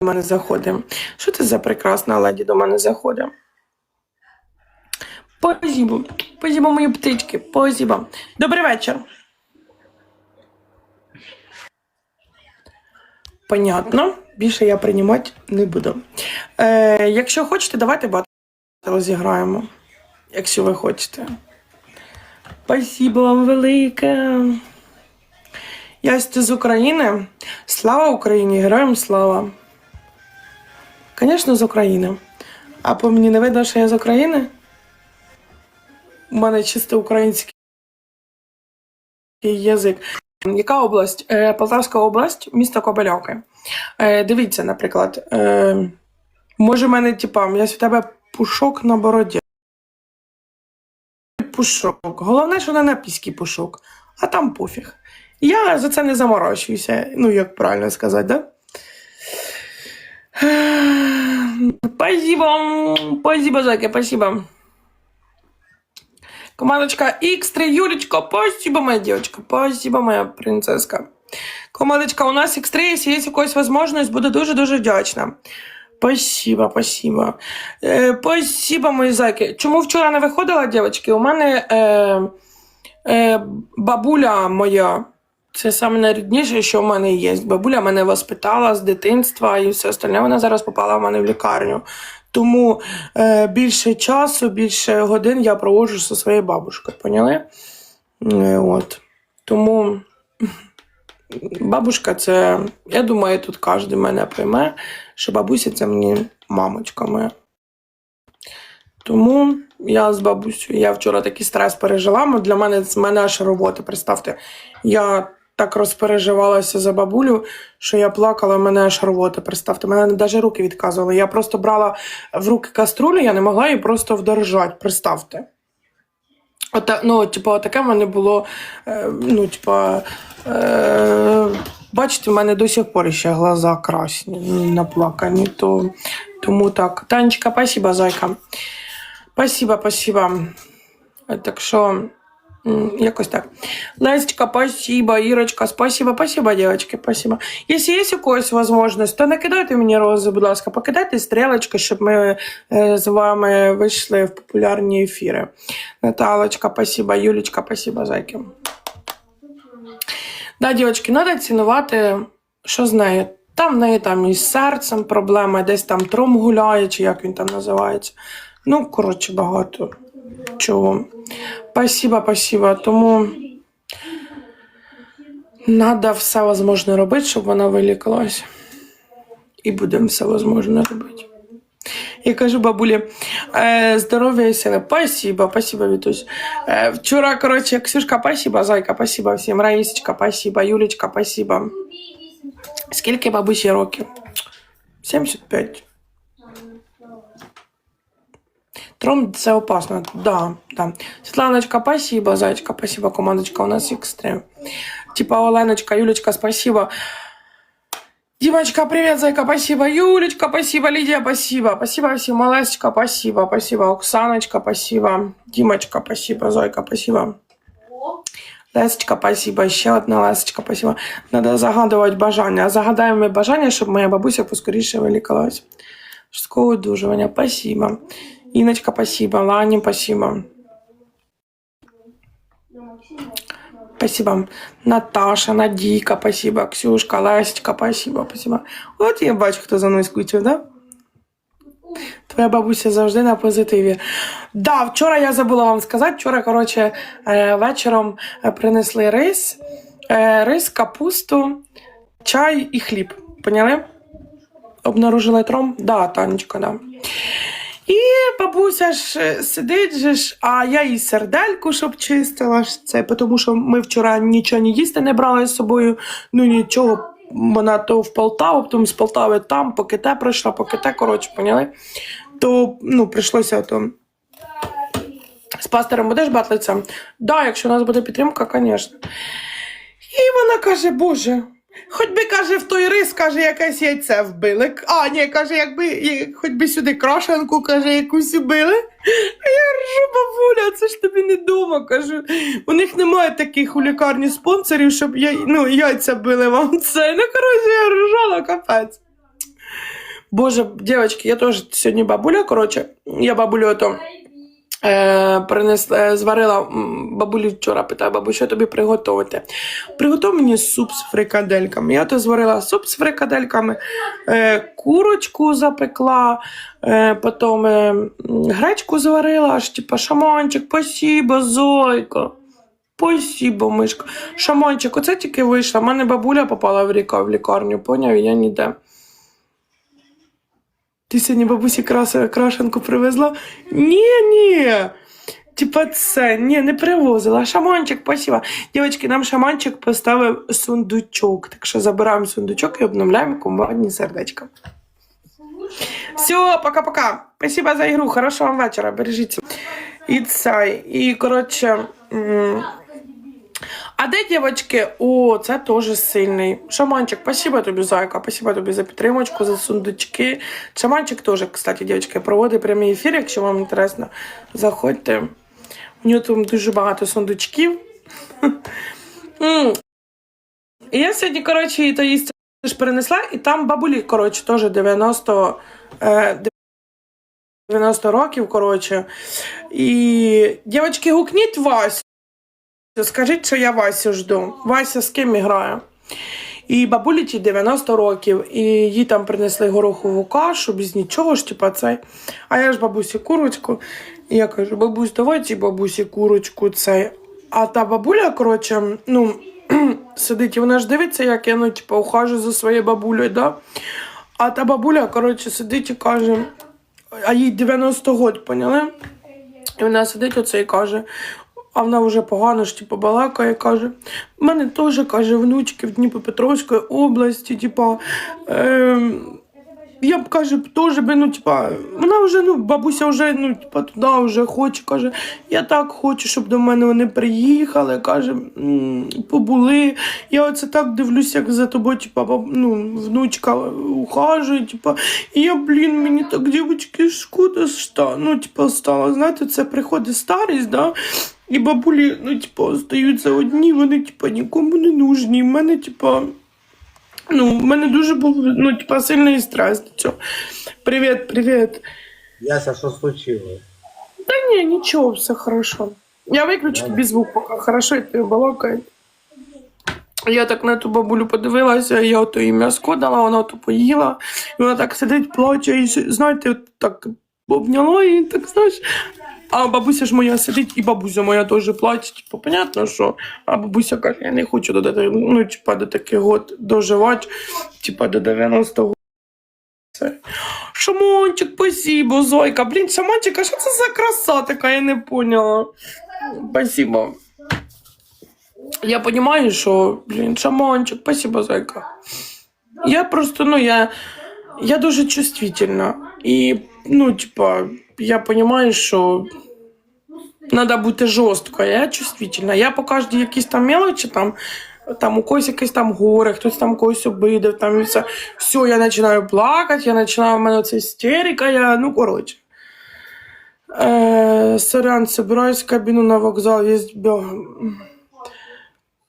до мене заходить. Що це за прекрасна леді до мене заходить? Спасибо. Спасибо, мої птички. Спасибо. Добрий вечір. Понятно. Більше я приймати не буду. Е, якщо хочете, давайте батл розіграємо. Якщо ви хочете. Спасибо вам велике. Я з України. Слава Україні! Героям слава! Звісно, з України. А по мені не видно, що я з України? У мене чисто український язик. Яка область? Е, Полтавська область, місто Кобилявки. Е, дивіться, наприклад, е, може, в мене, типа, я в тебе пушок на бороді. Пушок. Головне, що не напіський пушок, а там пофіг. Я за це не заморочуюся. Ну, як правильно сказати, да? Спасибо, спасибо, Зайка, спасибо. Командочка X3, Юлечка, спасибо, моя девочка, спасибо, моя принцеска. Командочка, у нас X3, якщо є якась можливість, буду дуже-дуже вдячна. Спасибо, спасибо. Е, спасибо, мої зайки. Чому вчора не виходила, дівчатки? У мене е, е, бабуля моя, це саме найрідніше, що в мене є. Бабуля мене воспитала з дитинства і все остальне. Вона зараз попала в мене в лікарню. Тому е, більше часу, більше годин я проводжу зі своєю бабушкою, поняли? Е, от. Тому бабушка це, я думаю, тут кожен мене прийме, що бабуся це мені мамочка моя. Тому я з бабусею, я вчора такий стрес пережила. Для мене з мене аж робота. Представте, я так розпереживалася за бабулю, що я плакала, мене аж рвота. Представте, мене навіть руки відказували. Я просто брала в руки каструлю, я не могла її просто вдержати. Представте. Ота, ну, типу, таке в мене було. Е, ну, типу, е, бачите, в мене до сих пор ще глаза красні, наплакані. То, тому так. Танечка, спасибо, зайка. Спасибо, спасибо. Так що, якось так. Лесечка, спасибо, Ірочка, спасибо, спасибо, девочки, спасибо. Якщо є якась можливість, то накидайте мені рози, будь ласка, покидайте стрілочки, щоб ми з вами вийшли в популярні ефіри. Наталочка, спасибо, Юлечка, спасибо, зайки. Да, дівчатки, треба цінувати, що з нею. Там в неї там із серцем проблема, десь там тром гуляє, чи як він там називається. Ну, коротше, багато чого. Спасибо, спасибо. Тому треба все можливе робити, щоб вона вилікалась. І будемо все можливе робити. Я кажу бабулі, е, здоров'я і сили. Спасибо, спасибо, Вітусь. Е, вчора, коротше, Ксюшка, спасибо, Зайка, спасибо всім. Раїсечка, спасибо, Юлечка, спасибо. Скільки бабусі років? 75. Тром це опасно. Да, да. Світланочка, спасибо, Зайчка, спасибо, командочка, у нас екстрем. Типа Оленочка, Юлечка, спасибо. Димочка, привет, зайка, спасибо. Юлечка, спасибо. Лидия, спасибо. Спасибо всем. Малесечка, спасибо. Спасибо. Оксаночка, спасибо. Димочка, спасибо. Зойка, спасибо. Лесечка, спасибо. Ще одна Лесечка, спасибо. Надо загадувати бажання. Загадаємо ми бажання, щоб моя бабуся поскоріше вилікалась. Швидкого одужування. Спасибо. Іночка, спасибо. Лані, спасибо. Спасибо. Наташа, Надійка, спасибо. Ксюшка, Лесечка, спасибо, спасибо. От я бачу, хто за мною скучив, да? Твоя бабуся завжди на позитиві. Да, вчора я забула вам сказати. Вчора, коротше, е, вечором е, принесли рис, е, рис, капусту, чай і хліб. Поняли? Обнаружили тром? Да, Танечка, да. І бабуся ж е, сидить же ж, а я їй сердельку, щоб чистила ж це, тому що ми вчора нічого не їсти не брали з собою, ну нічого. Вона то в Полтаву, потім з Полтави там, поки те пройшла, поки те, коротше, поняли? То ну, прийшлося то. З пастором будеш батлитися? Да, якщо у нас буде підтримка, звісно. І вона каже, Боже, хоч би каже, в той рис, каже, якесь яйце вбили. А, ні, каже, якби хоч би сюди крашенку, каже, якусь убили. А я ржу, бабуля, це ж тобі не дома, кажу. У них немає таких у лікарні спонсорів, щоб я, ну, яйця били вам це. Ну, коротше, я ржала, капець. Боже, девочки, я теж сьогодні бабуля, коротше, я бабулю ото е, принесла, е, зварила бабулі вчора, питаю, бабу, що тобі приготувати? Приготуй мені суп з фрикадельками. Я то зварила суп з фрикадельками, е, курочку запекла, потім гречку зварила, аж типа шаманчик, спасибо, зойка. Спасибо, мишка. Шаманчик, оце тільки вийшла. У мене бабуля попала в лікарню, поняв, я ніде. Ти сьогодні бабусі краси, крашенку привезла? Ні, ні. Типа це, ні, не привозила. Шаманчик, спасибо. Дівчатки, нам шаманчик поставив сундучок. Так що забираємо сундучок і обновляємо командні сердечка. Все, пока-пока. Спасибо за ігру. Хорошого вам вечора. Бережіться. І це. І, коротше. А де дівчатки? О, це теж сильний. Шаманчик, спасибо тобі, зайка, спасибо тобі за підтримочку, за сундучки. Шаманчик теж, кстати, дівчатки, проводить прямий ефір, якщо вам інтересно, заходьте. У нього там дуже багато сундучків. І я сьогодні, коротше, і то їсти перенесла, і там бабулі, коротше, теж 90, е, 90 років, коротше. І, дівчатки, гукніть Васю. Скажіть, що я Васю жду. Вася з ким грає? І бабулі ті 90 років, і їй там принесли горохову кашу, без нічого ж, типа цей. А я ж бабусі курочку. І я кажу, бабусь, давай ці бабусі курочку цей. А та бабуля, коротше, ну, сидить, і вона ж дивиться, як я ну, типа, ухажу за своєю бабулею, да? А та бабуля, коротше, сидить і каже, а їй 90 год, поняли? І вона сидить оце і каже, а вона вже погано ж типу, балакає, каже. У мене теж каже внучки в Дніпропетровської області, типа. Ем, я б каже, теж би, ну, типа, вона вже, ну, бабуся вже, ну, типа, туди вже хоче, каже, я так хочу, щоб до мене вони приїхали, каже, побули. Я оце так дивлюся, як за тобою, типа, ну, внучка ухажує, типа, і я, блін, мені так, дівчатки, шкода ста, ну, типа, стало, знаєте, це приходить старість, да, і бабулі, ну, типа, остаються одні, вони, типа, нікому не нужні. В мене, типа, ну, в мене дуже був, ну, типа, сильний стрес до цього. Привіт, привіт. Яся, що случилось? Та ні, нічого, все хорошо. Я виключу тобі звук, поки хорошо, і ти балакає. Я так на ту бабулю подивилася, я ото їй м'яско дала, вона ото поїла, і вона так сидить, плаче, і знаєте, от так обняла і так, знаєш. А бабуся ж моя сидить, і бабуся моя теж плаче, типу, понятно, що. А бабуся каже, я не хочу до, ну, типа, до таких год доживати, типа до 90 го. Шамончик, спасибо, Зойка. Блін, Шамончик, а що це за краса така, я не поняла. Спасибо. Я понимаю, що, блін, Шамончик, спасибо, Зойка. Я просто, ну, я, я дуже чувствительна. І, ну, типа, я понимаю, що треба бути жорсткою. Я чувствительна. Я по кожній якісь там мелочі, там, там у когось якесь там горе, хтось там когось обидив, там і все. Все, я починаю плакати, я починаю, в мене це істерика, я, ну, коротше. Е, сорян, собираюсь в кабину на вокзал, есть.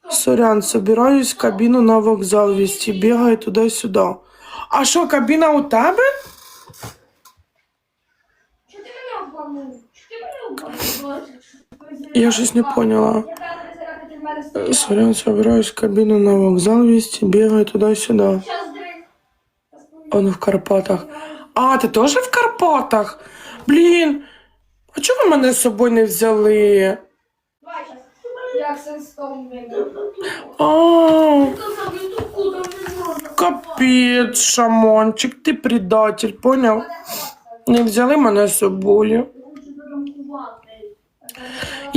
Сорян, собираюсь в кабину на вокзал вести, бегаю туди-сюди. А що, кабіна у тебе? Що ти мене обманув? Що ти мене обманув? Я щось не поняла. Сорян, собираюсь в кабину на вокзал вести, бегаю туди-сюди. Он в Карпатах. А, ти теж в Карпатах? Блін, а чого ви мене з собою не взяли? А, капець, шамончик, ти предатель, поняв? Не взяли мене з собою.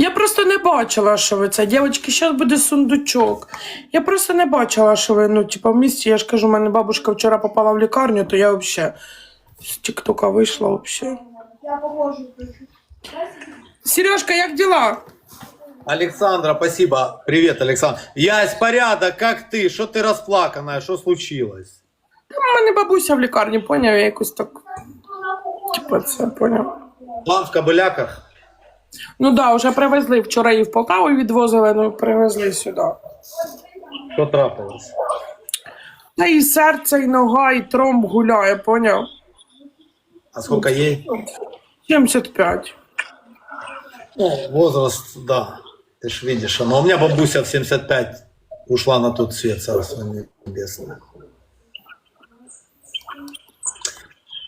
Хочу зарамкувати. Я просто не бачила, що ви це. Дівчатки, зараз буде сундучок. Я просто не бачила, що ви, ну, типа, в місті, я ж кажу, у мене бабушка вчора попала в лікарню, то я взагалі з Тіктока вийшла взагалі. Я поможу. Сережка, як діла? Александра, спасибо. Привет, Александр. Ясь, порядок, как ты? Что ты расплаканная? Что случилось? У мене бабуся в лікарні, поняв, я якось так. Типа це поняв. План в кобыляках? Ну да, вже привезли вчора її в Полтаву відвозили, ну привезли сюди. Что трапилось? Та і серце, і нога, і тромб гуляє, поняв? А сколько ей? 75. Ну, возраст, да. Ты ж видишь, но у меня бабуся в 75 ушла на тот свет, царство небесное.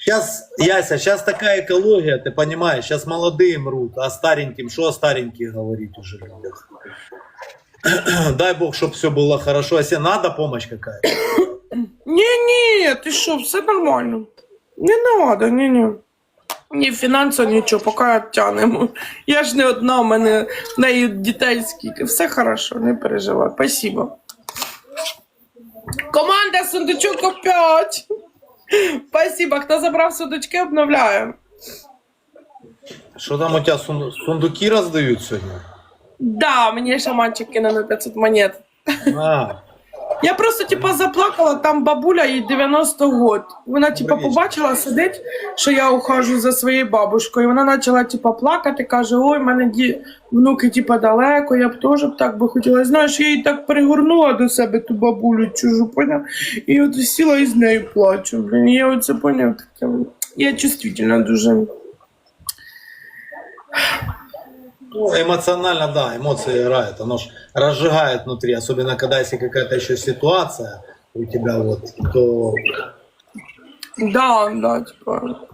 Сейчас, Яся, сейчас такая экология, ты понимаешь, сейчас молодые мрут, а стареньким, что о стареньких говорить уже любят. Дай бог, чтобы все было хорошо. Если надо помощь какая-то. Ні-ні, ти що, все нормально. Не надо, ні-ні. Ні фінансово, нічого, поки тянемо. Я ж не одна, в мене в неї дітей скільки. Все хорошо, не переживай. Спасибо. Команда сундучок опять. Спасибо. Хто забрав сундучки, обновляю. Що там у тебе сунду- сундуки роздають сьогодні? Да, мені шаманчик кинув 500 монет. А, Я просто типа заплакала, там бабуля їй 90 год. Вона типа побачила сидить, що я ухожу за своєю бабушкою. Вона почала типа плакати, каже: Ой, в мене ді... внуки типа далеко, я б теж б так би хотіла. Знаєш, я її так пригорнула до себе ту бабулю чужу, поняв? І от сіла і з нею плачу. Блін, я оце поняв таке. Я чувствительна дуже. Ну, эмоционально, да, эмоции играют. Оно ж разжигает внутри, особенно когда если какая-то еще ситуация у тебя вот, то Да, да, типа.